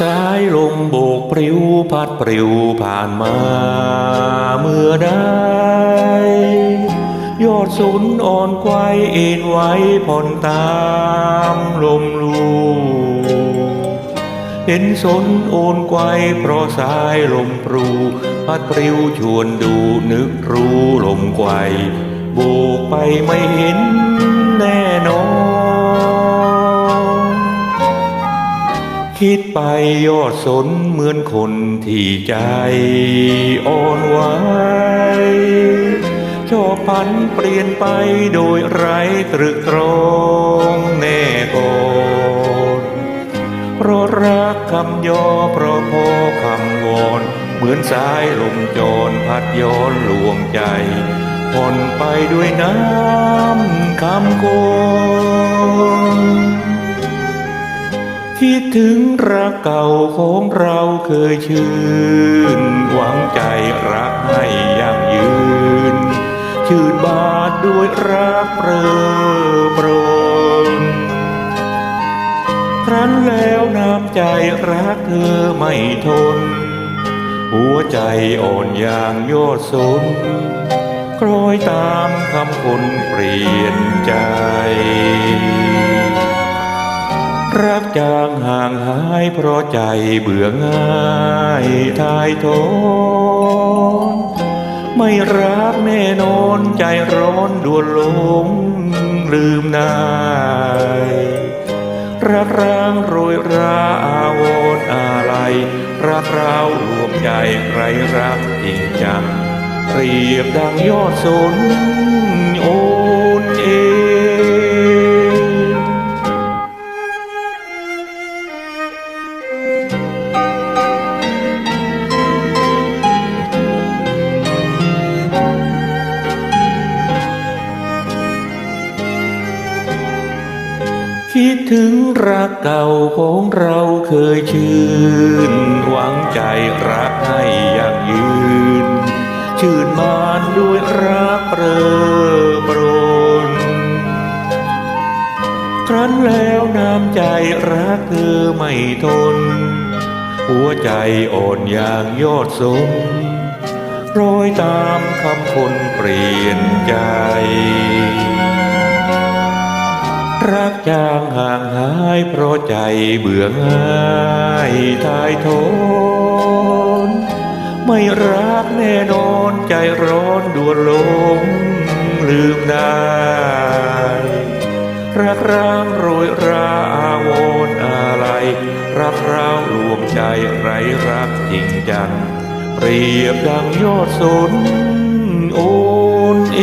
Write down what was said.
สายลมโบกปลิวพัดปลิวผ่านมาเมื่อใดยอดสุนอ่อนไกวเอ็นไว้ผ่อนตามลมลูเห็นสนโอนไกวเพราะสายลมปรูพัดปลิวชวนดูนึกรู้ลมไกวโบกไปไม่เห็นแน่นอน คิดไปยอดสนเหมือนคนที่ใจอ่อนไหวชอบพันเปลี่ยนไปโดยไร้ตรึกตรองแน่ก่อนเพราะรักคำยอเพราะพอคำวอน เหมือนสายลมจรพัดย้อนลวงใจผ่อนไปด้วยน้ำคำโกน คิดถึงรักเก่าของเราเคยชื่น หวังใจรักให้ยั่งยืน ชื่นบาทด้วยรักเปรอปรนครั้นแล้วน้ำใจรักเธอไม่ทน หัวใจอ่อนอย่างยอดสนคล้อยตามคำคนเปลี่ยนใจ จางห่างหายเพราะใจเบื่อง่ายทายทนไม่รักแน่นอนใจร้อนด่วนหลงลืมนายรักร้างโรยราอาวรอะไรรักเรารวมใจใครรักจริงจังเปรียบดังยอดสน คิดถึงรักเก่าของเราเคยชื่น หวังใจรักให้ยั่งยืน ชื่นมานด้วยรักเปรอปรนครั้นแล้วน้ำใจรักเธอไม่ทน หัวใจอ่อนอย่างยอดสนรอยตามคำคนเปลี่ยนใจ จางห่างหายเพราะใจเบื่อง่ายทายทน ไม่รักแน่นอนใจร้อนด่วนหลงลืมได้ รักร้างโรยราอาวรอะไร รักเรารวมใจไรรักจริงจัง เปรียบดังยอดสนโอนเอ